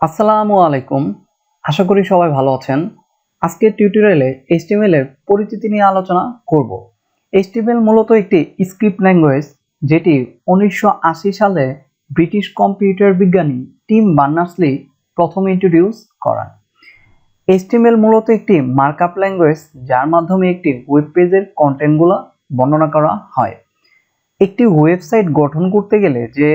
আসসালামু আলাইকুম। আশা করি সবাই ভালো আছেন। আজকের টিউটোরিয়ালে এইচটিএমএল এর পরিচিতি নিয়ে আলোচনা করব। এইচটিএমএল মূলত একটি স্ক্রিপ্ট ল্যাঙ্গুয়েজ যেটি উনিশশো আশি সালে ব্রিটিশ কম্পিউটার বিজ্ঞানী টিম বার্নার্সলি প্রথম ইন্ট্রোডিউস করান। এইচটিএমএল মূলত একটি মার্কআপ ল্যাঙ্গুয়েজ যার মাধ্যমে একটি ওয়েব পেজের কন্টেন্টগুলো বর্ণনা করা হয়। একটি ওয়েবসাইট গঠন করতে গেলে যে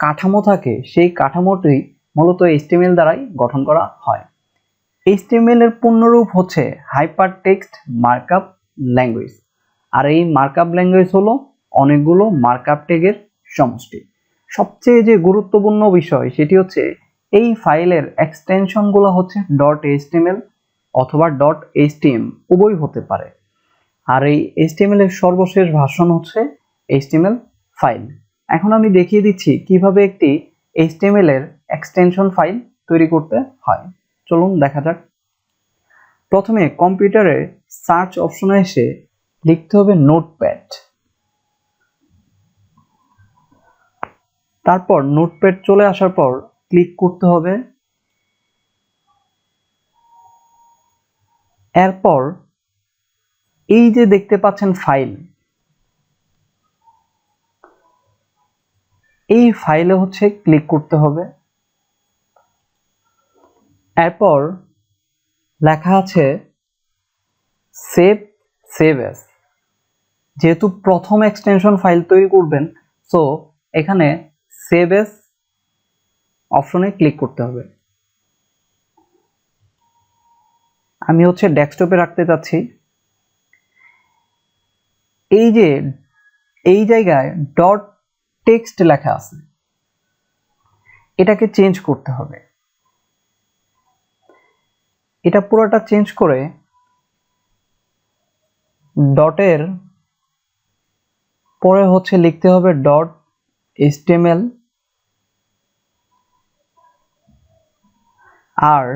কাঠামো থাকে, সেই কাঠামোটি মূলত এইচটিএমএল দ্বারাই গঠন করা হয়। এইচটিএমএল এর পূর্ণরূপ হচ্ছে হাইপার টেক্সট মার্কআপ ল্যাঙ্গুয়েজ। আর এই মার্কআপ ল্যাঙ্গুয়েজ হলো অনেকগুলো মার্কআপ ট্যাগের সমষ্টি। সবচেয়ে যে গুরুত্বপূর্ণ বিষয় সেটি হচ্ছে এই ফাইলের এক্সটেনশনগুলো হচ্ছে. ডট এইচটিএমএল অথবা. ডট এইচটিএম উভয় হতে পারে। আর এই এইচটিএমএল এর সর্বশেষ ভাষণ হচ্ছে এইচটিএমএল ফাইল এখন আমি দেখিয়ে দিচ্ছি কীভাবে একটি এইচটিএমএল এর এক্সটেনশন ফাইল তৈরি করতে হয়। চলুন দেখা যাক। প্রথমে কম্পিউটারে সার্চ অপশনে এসে লিখতে হবে নোটপ্যাড তারপর নোটপ্যাড চলে আসার পর ক্লিক করতে হবে। এরপর এই যে দেখতে পাচ্ছেন ফাইল এই ফাইলে হচ্ছে ক্লিক করতে হবে। এরপর লেখা আছে সেভ সেভ এস যেহেতু প্রথম এক্সটেনশন ফাইল তৈরি করবেন সো এখানে সেভ এস অপশনে ক্লিক করতে হবে। আমি হচ্ছে ডেস্কটপে রাখতে চাচ্ছি। এই যে, এই জায়গায় ডট টেক্সট লেখা আছে, এটাকে চেঞ্জ করতে হবে। এটা পুরোটা চেঞ্জ করে ডটের পরে হচ্ছে লিখতে হবে ডট এইচটিএমএল আর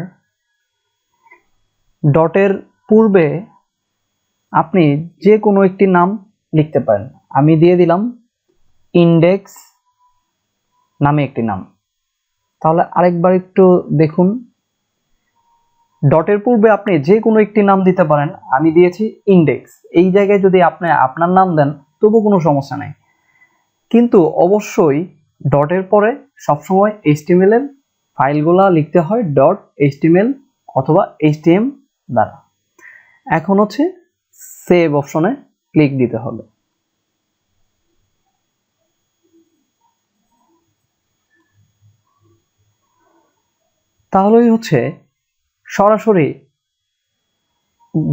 ডটের পূর্বে আপনি যে কোনো একটি নাম লিখতে পারেন। আমি দিয়ে দিলাম ইন্ডেক্স নামে একটি নাম। তাহলে আরেকবার একটু দেখুন। ডটের পূর্বে আপনি যে কোনো একটি নাম দিতে পারেন, আমি দিয়েছি ইন্ডেক্স এই জায়গায় যদি আপনি আপনার নাম দেন, তবু কোনো সমস্যা নেই। কিন্তু অবশ্যই ডটের পরে সবসময় এইচটিএমএল এর ফাইলগুলা লিখতে হয় ডট এইচটিএমএল অথবা এইচটিএম দ্বারা। এখন হচ্ছে সেভ অপশনে ক্লিক দিতে হবে। তাহলেই হচ্ছে সরাসরি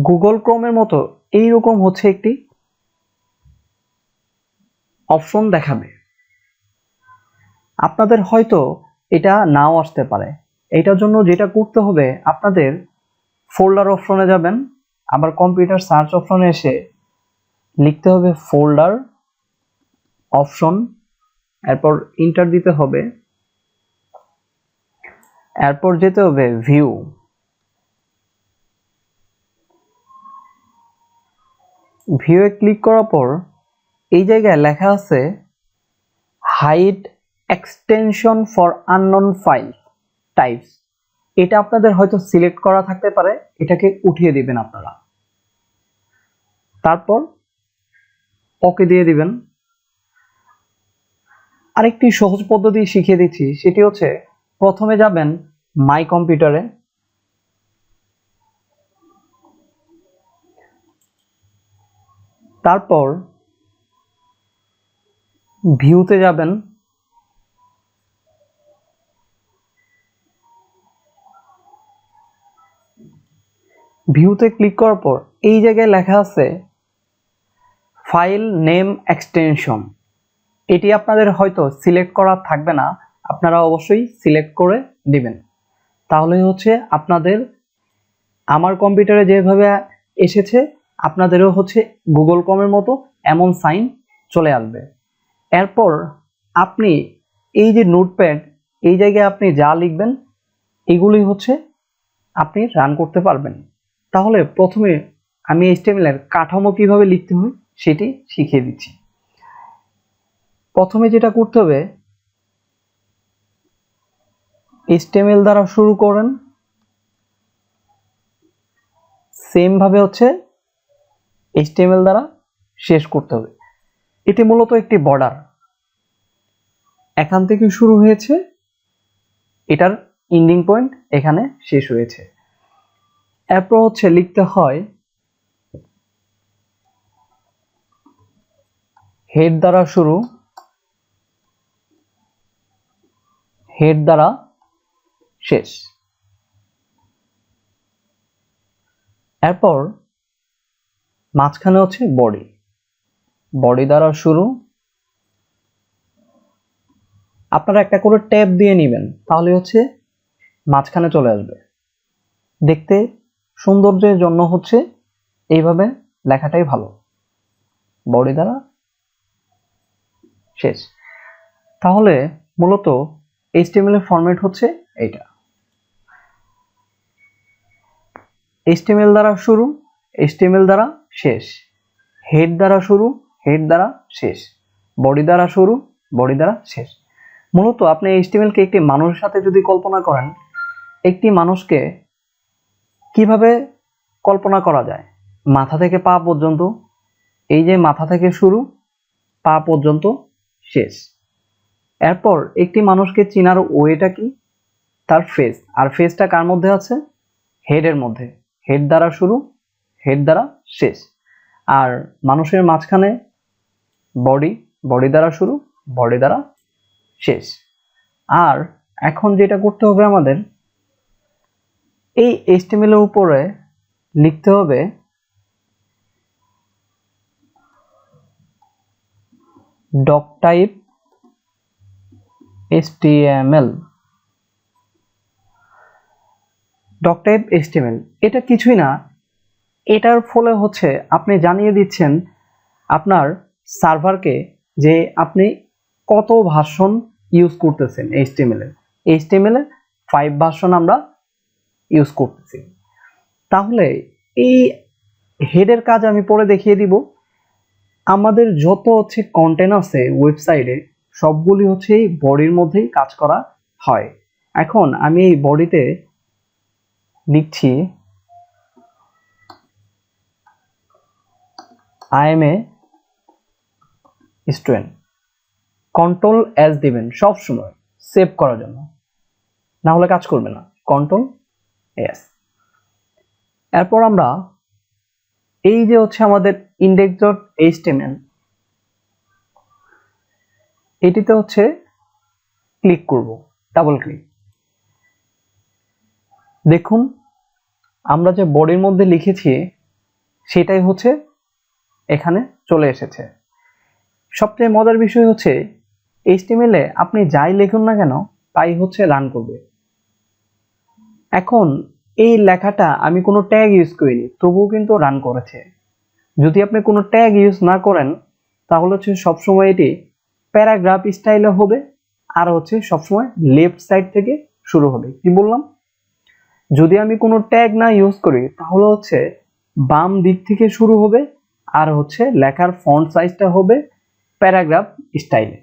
গুগল ক্রোমের মতো এইরকম হচ্ছে একটি অপশন দেখাবে। আপনাদের হয়তো এটা নাও আসতে পারে। এটার জন্য যেটা করতে হবে, আপনাদের ফোল্ডার অপশনে যাবেন, আবার কম্পিউটার সার্চ অপশনে এসে লিখতে হবে ফোল্ডার অপশন এরপর ইন্টার দিতে হবে, এরপর যেতে হবে ভিউ ভিউয়ে ক্লিক করার পর এই জায়গায় লেখা আছে hide extension for unknown file types এটা আপনাদের হয়তো সিলেক্ট করা থাকতে পারে, এটাকে উঠিয়ে দিবেন আপনারা। তারপর ওকে দিয়ে দিবেন। আরেকটি সহজ পদ্ধতি শিখিয়ে দিচ্ছি, সেটি হচ্ছে প্রথমে যাবেন মাই কম্পিউটারে তারপর ভিউতে যাবেন। ভিউতে ক্লিক করার পর এই জায়গায় লেখা আছে ফাইল নেম এক্সটেনশন। এটি আপনাদের হয়তো সিলেক্ট করা থাকবে না, আপনারা অবশ্যই সিলেক্ট করে দিবেন তাহলে হচ্ছে আপনাদের আমার কম্পিউটারে যেভাবে এসেছে আপনাদেরও হচ্ছে গুগল কমের মতো এমন সাইন চলে আসবে। এরপর আপনি এই যে নোটপ্যাড এই জায়গায় আপনি যা লিখবেন এগুলি হচ্ছে আপনি রান করতে পারবেন। তাহলে প্রথমে আমি এইচটিএমএল এর কাঠামো কীভাবে লিখতে হয় সেটি শিখিয়ে দিচ্ছি। প্রথমে যেটা করতে হবে এইচটিএমএল দ্বারা শুরু করেন। সেম ভাবে হচ্ছে এইচটিএমএল দ্বারা শেষ করতে হবে। এটি মূলত একটি বর্ডার এখান থেকে শুরু হয়েছে। এটার ইন্ডিং পয়েন্ট এখানে শেষ হয়েছে। এরপর হচ্ছে লিখতে হয় হেড দ্বারা শুরু হেড দ্বারা শেষ। এরপর মাঝখানে হচ্ছে বডি বডি দ্বারা শুরু। আপনারা একটা করে ট্যাব দিয়ে নেবেন, তাহলে হচ্ছে মাঝখানে চলে আসবে। দেখতে সৌন্দর্যের জন্য হচ্ছে এইভাবে লেখাটাই ভালো। বডি দ্বারা শেষ। তাহলে মূলত এইচটিএমএল এর ফরম্যাট হচ্ছে এইটা। এইচটিএমএল দ্বারা শুরু এইচটিএমএল দ্বারা শেষ। হেড দ্বারা শুরু হেড দ্বারা শেষ। বডি দ্বারা শুরু বডি দ্বারা শেষ। মূলত আপনি এইচটিএমএল কে একটি মানুষের সাথে যদি কল্পনা করেন, একটি মানুষকে কীভাবে কল্পনা করা যায়? মাথা থেকে পা পর্যন্ত। এই যে মাথা থেকে শুরু, পা পর্যন্ত শেষ। এরপর একটি মানুষকে চেনার ওয়েটা কি? তার ফেস আর ফেসটা কার মধ্যে আছে? হেডের মধ্যে। হেড দ্বারা শুরু হেড দ্বারা শেষ। আর মানুষের মাঝখানে বডি বডি দ্বারা শুরু বডি দ্বারা শেষ। আর এখন যেটা করতে হবে আমাদের, এই এস্টিমেলের উপরে লিখতে হবে doc type HTML doc type HTML, এটা কিছুই না এটার ফলে হচ্ছে আপনি জানিয়ে দিচ্ছেন আপনার সার্ভারকে যে আপনি কত ভার্সন ইউজ করতেছেন HTML এর HTML এ। ফাইভ ভার্সন আমরা ইউজ করতেছি। তাহলে এই হেডের কাজ আমি পরে দেখিয়ে দিব। আমাদের যত হচ্ছে কন্টেন্ট আছে ওয়েবসাইটে সবগুলি হচ্ছে এই বডির মধ্যেই কাজ করা হয়। এখন আমি এই বডিতে লিখছি I am a student control S দিবেন সব সময়। সেভ করার জন্য। না হলে কাজ করবে না। কন্ট্রোল এস এরপর আমরা এই যে হচ্ছে আমাদের ইন্ডেক্স ডট এইচটিএমএল এটিতে হচ্ছে ক্লিক করব। ডাবল ক্লিক দেখুন, আমরা যে বডির মধ্যে লিখেছি, সেটাই হচ্ছে এখানে চলে এসেছে। সবচেয়ে মজার বিষয় হচ্ছে এইচটিএমএল আপনি যাই লিখুন না কেন, তাই হচ্ছে রান করবে। এখন এই লেখাটা আমি কোনো ট্যাগ ইউজ করিনি, তবুও কিন্তু রান করেছে। যদি আপনি কোনো ট্যাগ ইউজ না করেন, তাহলে হচ্ছে সবসময় এটি প্যারাগ্রাফ স্টাইলে হবে, আর হচ্ছে সবসময় লেফট সাইড থেকে শুরু হবে। কি বললাম? যদি আমি কোনো ট্যাগ না ইউজ করি, তাহলে হচ্ছে বাম দিক থেকে শুরু হবে আর হচ্ছে লেখার ফন্ট সাইজটা হবে প্যারাগ্রাফ স্টাইলে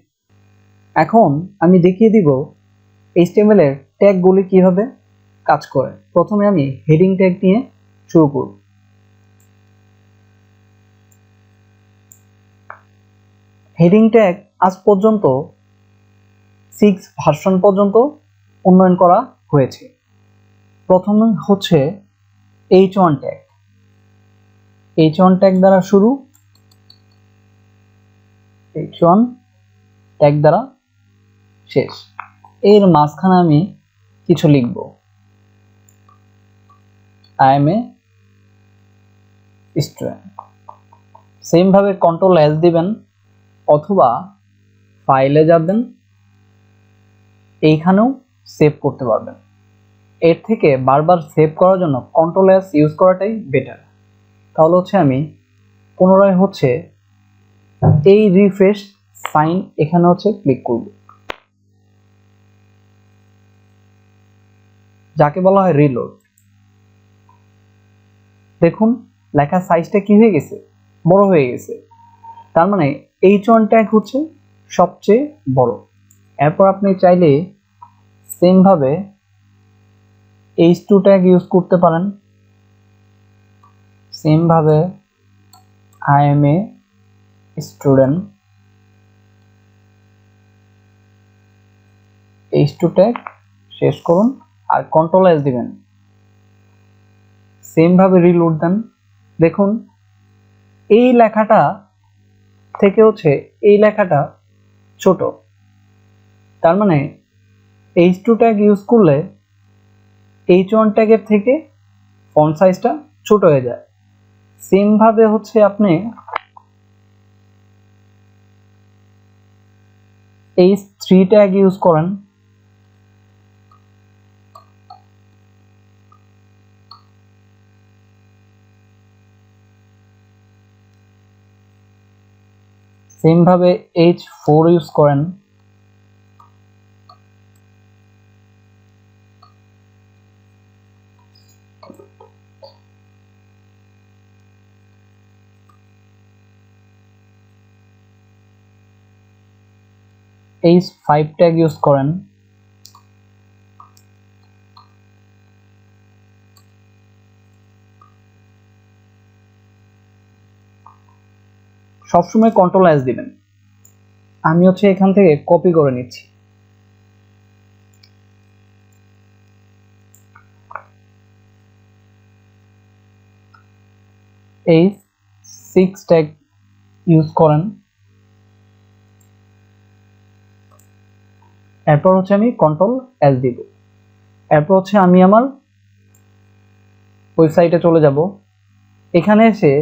এখন আমি দেখিয়ে দিব এইচটিএমএল এর ট্যাগগুলি কীভাবে কাজ করে। প্রথমে আমি হেডিং ট্যাগ নিয়ে শুরু করব। হেডিং ট্যাগ আজ পর্যন্ত সিক্স ভার্সন পর্যন্ত উন্নয়ন করা হয়েছে। প্রথমে হচ্ছে H one tag H one tag দ্বারা শুরু। এইচ ওয়ান ট্যাগ দ্বারা শেষ। এর মাঝখানে আমি কিছু লিখব। I am a student same ভাবে কন্ট্রোল এস দিবেন অথবা ফাইলে যাবেন। এইখানেও সেভ করতে পারবেন। এর থেকে বারবার সেভ করার জন্য কন্ট্রোল এস ইউজ করাটাই বেটার তাহলে হচ্ছে আমি পুনরায় হচ্ছে এই রিফ্রেশ সাইন এখানে হচ্ছে ক্লিক করব। যাকে বলা হয় রিলোড দেখুন, লেখার সাইজটা কি হয়ে গেছে? বড় হয়ে গেছে। তার মানে এইচ ওয়ান ট্যাগ হচ্ছে সবচেয়ে বড়। এরপর আপনি চাইলে সেমভাবে এইচ টু ট্যাগ ইউজ করতে পারেন। সেমভাবে I am a student H two tag শেষ করুন আর কন্ট্রোল এস দিবেন। সেমভাবে রিলোড দেন। দেখুন, এই লেখাটা থেকে হচ্ছে এই লেখাটা ছোট। তার মানে এইচ টু ট্যাগ ইউজ করলে এইচ ওয়ান ট্যাগের থেকে ফন্ট সাইজটা ছোট হয়ে যায়। সেমভাবে হচ্ছে আপনি এইচ থ্রি ট্যাগ ইউজ করেন। সেম ভাবে এইচ ফোর ইউজ করেন। এইচ ফাইভ ট্যাগ ইউজ করেন। সবসময় কন্ট্রোল এস দিবেন। আমি হচ্ছে এখান থেকে কপি করে নিচ্ছি। এই সিক্স ট্যাগ ইউজ করেন। এরপর হচ্ছে আমি কন্ট্রোল এস দিব। এরপর হচ্ছে আমি আমার ওয়েবসাইটে চলে যাব। এখানে এসে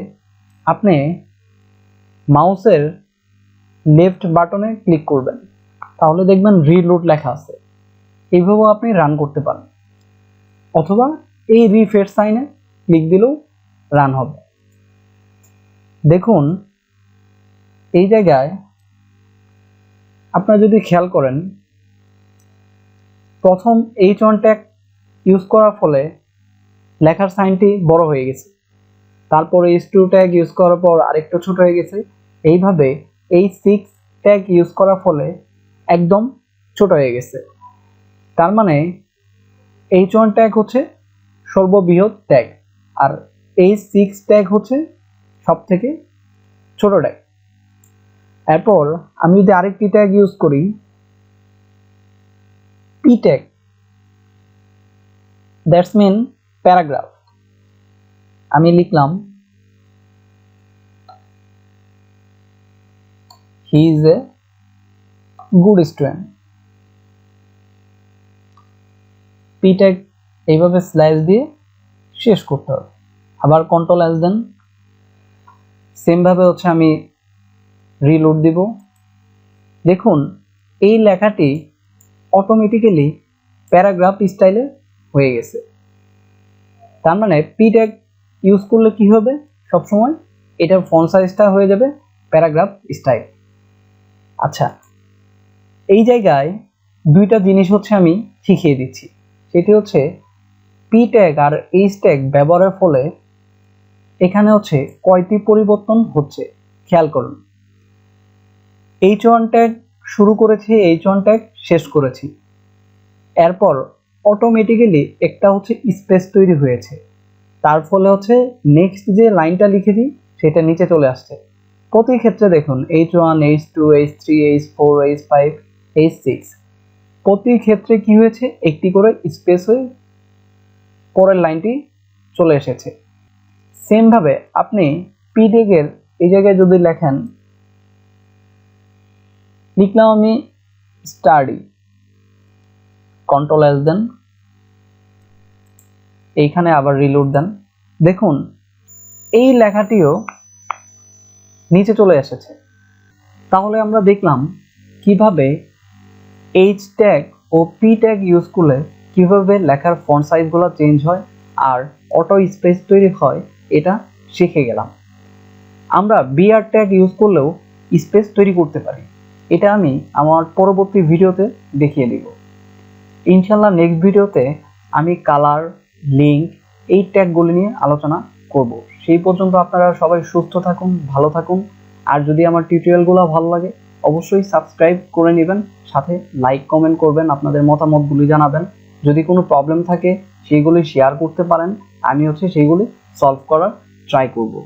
আপনি মাউসের লেফট বাটনে ক্লিক করবেন। তাহলে দেখবেন রিলোড লেখা আছে। এইভাবেও আপনি রান করতে পারেন। অথবা এই রিফ্রেশ সাইনে ক্লিক দিলেও রান হবে। দেখুন, এই জায়গায় আপনারা যদি খেয়াল করেন প্রথম এইচ ওয়ান ট্যাগ ইউজ করার ফলে লেখার সাইনটি বড় হয়ে গেছে। তারপর এইচ টু ট্যাগ ইউজ করার পর আরেকটু ছোট হয়ে গেছে। এইভাবে এই সিক্স ট্যাগ ইউজ করার ফলে একদম ছোট হয়ে গেছে। তার মানে এইচ ওয়ান ট্যাগ হচ্ছে সর্ববৃহৎ ট্যাগ আর এই সিক্স ট্যাগ হচ্ছে সব থেকে ছোট ট্যাগ এরপর আমি যদি আরেকটি ট্যাগ ইউজ করি P tag that's mean paragraph আমি লিখলাম he is a good student P tag এইভাবে স্ল্যাশ দিয়ে শেষ করতে হবে। আবার কন্ট্রোল এস দেন। সেমভাবে হচ্ছে আমি রিলোড দিব। দেখুন, এই লেখাটি অটোমেটিক্যালি প্যারাগ্রাফ স্টাইলে হয়ে গেছে। তার মানে পি ট্যাগ ইউজ করলে কি হবে? সবসময় এটার ফন্ট সাইজটা হয়ে যাবে প্যারাগ্রাফ স্টাইল আচ্ছা এই জায়গায় দুইটা জিনিস হচ্ছে আমি শিখিয়ে দিচ্ছি। সেটি হচ্ছে পি ট্যাগ আর এইচ ট্যাগ ব্যবহারের ফলে এখানে হচ্ছে কয়টি পরিবর্তন হচ্ছে, খেয়াল করুন। এইচ ওয়ান ট্যাগ শুরু করেছি এইচ ওয়ান ট্যাগ শেষ করেছি। এরপর অটোমেটিক্যালি একটা হচ্ছে স্পেস তৈরি হয়েছে। তার ফলে হচ্ছে নেক্সট যে লাইনটা লিখেছি সেটা নিচে চলে আসছে। প্রতি ক্ষেত্রে দেখুন H one H two H three H four H five H six প্রতি ক্ষেত্রে কি হয়েছে? একটি করে স্পেস হয়ে পরের লাইনটি চলে এসেছে। সেমভাবে আপনি পিডেগের এই জায়গায় যদি লেখেন লিখলাম আমি স্টাডি কন্ট্রোল এস দেন এইখানে আবার রিলোড দেন দেখুন, এই লেখাটিও নিচে চলে এসেছে। তাহলে আমরা দেখলাম কীভাবে এইচ ট্যাগ ও পি ট্যাগ ইউজ করলে কীভাবে লেখার ফন্ট সাইজগুলো চেঞ্জ হয় আর অটো স্পেস তৈরি হয়, এটা শিখে গেলাম। আমরা বিআর ট্যাগ ইউজ করলেও স্পেস তৈরি করতে পারি। এটা আমি আমার পরবর্তী ভিডিওতে দেখিয়ে দিব। ইনশাল্লাহ নেক্সট ভিডিওতে আমি কালার লিঙ্ক এই ট্যাগগুলি নিয়ে আলোচনা করব। সেই পর্যন্ত আপনারা সবাই সুস্থ থাকুন, ভালো থাকুন। আর যদি আমার টিউটোরিয়ালগুলো ভালো লাগে, অবশ্যই সাবস্ক্রাইব করে নেবেন, সাথে লাইক কমেন্ট করবেন, আপনাদের মতামতগুলি জানাবেন। যদি কোনো প্রবলেম থাকে সেইগুলি শেয়ার করতে পারেন। আমি হচ্ছে সেইগুলি সলভ করার ট্রাই করব।